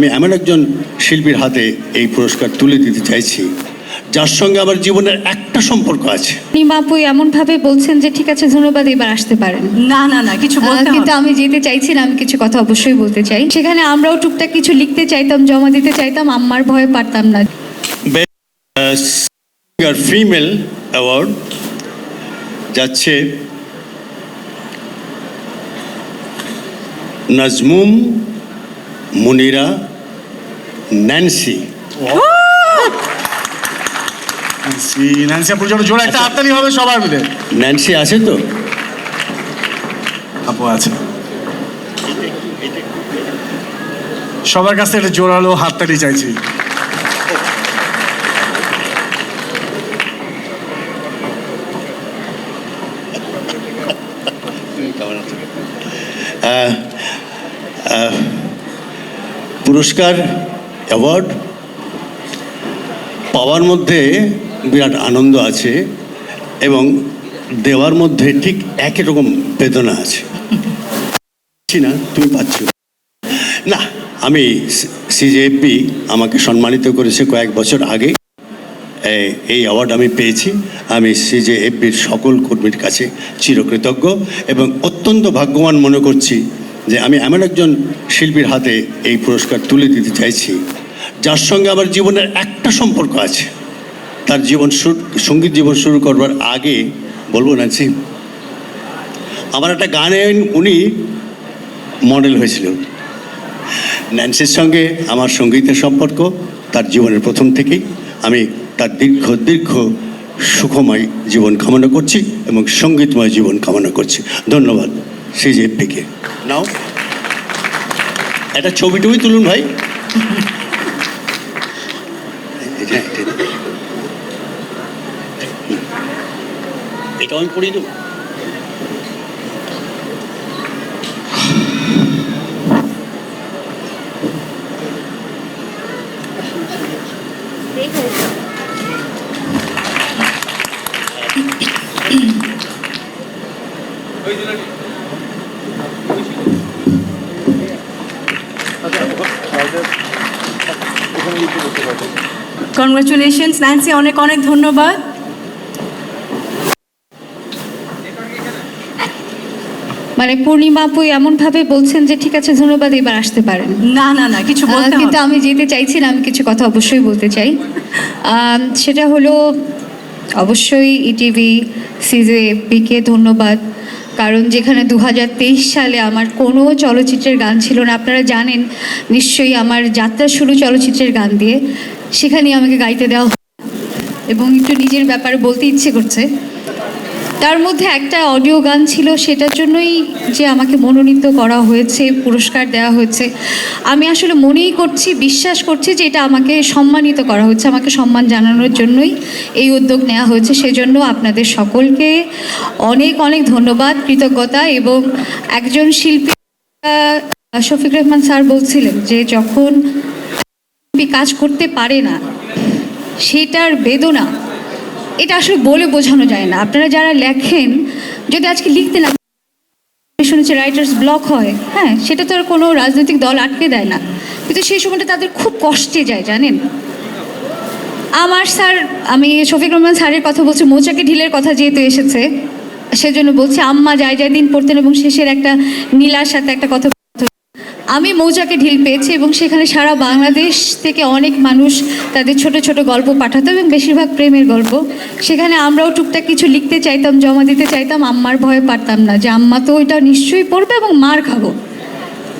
আমি এমন একজন শিল্পীর হাতে এই পুরস্কার তুলে দিতে চাইছি যার সঙ্গে আমার জীবনের একটা সম্পর্ক আছে। নিমাপুই এমন ভাবে বলছেন যে ঠিক আছে ধন্যবাদ এবার আসতে পারেন। না না না কিছু বলতে কিন্তু আমি যেতে চাইছি না আমি কিছু কথা অবশ্যই বলতে চাই। সেখানে আমরাও টুকটাক কিছু লিখতে চাইতাম জমা দিতে চাইতাম আম্মার ভয়ে পারতাম না। ফিমেল অ্যাওয়ার্ড যাচ্ছে Najmum Munira Nancy Nancy Nancy আপুর জন্য জোরে একটা হাততালি হবে সবার মিলে। ন্যান্সি আছে তো? আপু আছে। সবার কাছে একটা জোরালো হাততালি চাইছি। পুরস্কার অ্যাওয়ার্ড পাওয়ার মধ্যে বিরাট আনন্দ আছে এবং দেওয়ার মধ্যে ঠিক একই রকম বেদনা আছে। না, তুমি পাচ্ছ। না, আমি সিজেএফবি আমাকে সম্মানিত করেছে কয়েক বছর আগে। এই অ্যাওয়ার্ড আমি পেয়েছি। আমি সিজেএফবির সকল কর্মীর কাছে চিরকৃতজ্ঞ এবং অত্যন্ত ভাগ্যবান মনে করছি যে আমি এমন একজন শিল্পীর হাতে এই পুরস্কার তুলে দিতে চাইছি। যার সঙ্গে আমার জীবনের একটা সম্পর্ক আছে। তার জীবন সংগীত জীবন শুরু করবার আগে বলব নানসি আমার একটা গানে উনি মডেল হয়েছিল ন্যান্সির সঙ্গে আমার সঙ্গীতের সম্পর্ক, তার জীবনের প্রথম থেকেই। আমি তার দীর্ঘ দীর্ঘ সুখময় জীবন কামনা করছি এবং সঙ্গীতময় জীবন কামনা করছি। ধন্যবাদ সিজেপিকে নাও একটা ছবি টবি তুলুন ভাই। এটা- এটা- এটা আমি পড়িয়ে দেবো। কনগ্রাচুলেশনস ন্যান্সি অনেক অনেক ধন্যবাদ। মানে পূর্ণিমা আপুই এমন ভাবে বলছেন যে ঠিক আছে ধন্যবাদ এবার আসতে পারেন। না না না কিছু বলতে কিন্তু আমি যেতে চাইছি না আমি কিছু কথা অবশ্যই বলতে চাই। সেটা হলো অবশ্যই ইটিভি সিজেপিকে ধন্যবাদ। কারণ যেখানে দু হাজার তেইশ সালে আমার কোনো চলচ্চিত্রের গান ছিল না, আপনারা জানেন নিশ্চয়ই আমার যাত্রা শুরু চলচ্চিত্রের গান দিয়ে, সেখানেই আমাকে গাইতে দেওয়া। এবং একটু নিজের ব্যাপারে বলতে ইচ্ছে করছে তার মধ্যে একটা অডিও গান ছিল, সেটার জন্যই যে আমাকে মনোনীত করা হয়েছে, পুরস্কার দেওয়া হয়েছে। আমি আসলে মনেই করছি, বিশ্বাস করছি যে এটা আমাকে সম্মানিত করা হচ্ছে আমাকে সম্মান জানানোর জন্যই এই উদ্যোগ নেওয়া হয়েছে। সেজন্য আপনাদের সকলকে অনেক অনেক ধন্যবাদ, কৃতজ্ঞতা এবং একজন শিল্পী শফিক রহমান স্যার বলছিলেন যে যখন কাজ করতে পারে না, সেটার বেদনা এটা আসলে বলে বোঝানো যায় না। আপনারা যারা লেখেন, যদি আজকে লিখতে না শুনেছি রাইটার্স ব্লক হয় হ্যাঁ সেটা তো আর কোনো রাজনৈতিক দল আটকে দেয় না। কিন্তু সেই সময়টা তাদের খুব কষ্টে যায়, জানেন? আমার স্যার, আমি শফিক রহমান স্যারের কথা বলছি মৌচাকে ঢিলের কথা যেহেতু এসেছে, সেজন্য বলছি, আম্মা যায় যায় দিন পড়তেন এবং শেষের একটা নীলার সাথে একটা কথা আমি মৌজাকে ঢিল পেয়েছি এবং সেখানে সারা বাংলাদেশ থেকে অনেক মানুষ তাদের ছোট ছোট গল্প পাঠাতো এবং বেশিরভাগ প্রেমের গল্প। সেখানে আমরাও টুকটাক কিছু লিখতে চাইতাম, জমা দিতে চাইতাম, আম্মার ভয়ে পারতাম না যে আম্মা তো ওইটা নিশ্চয়ই পড়বে এবং মার খাব।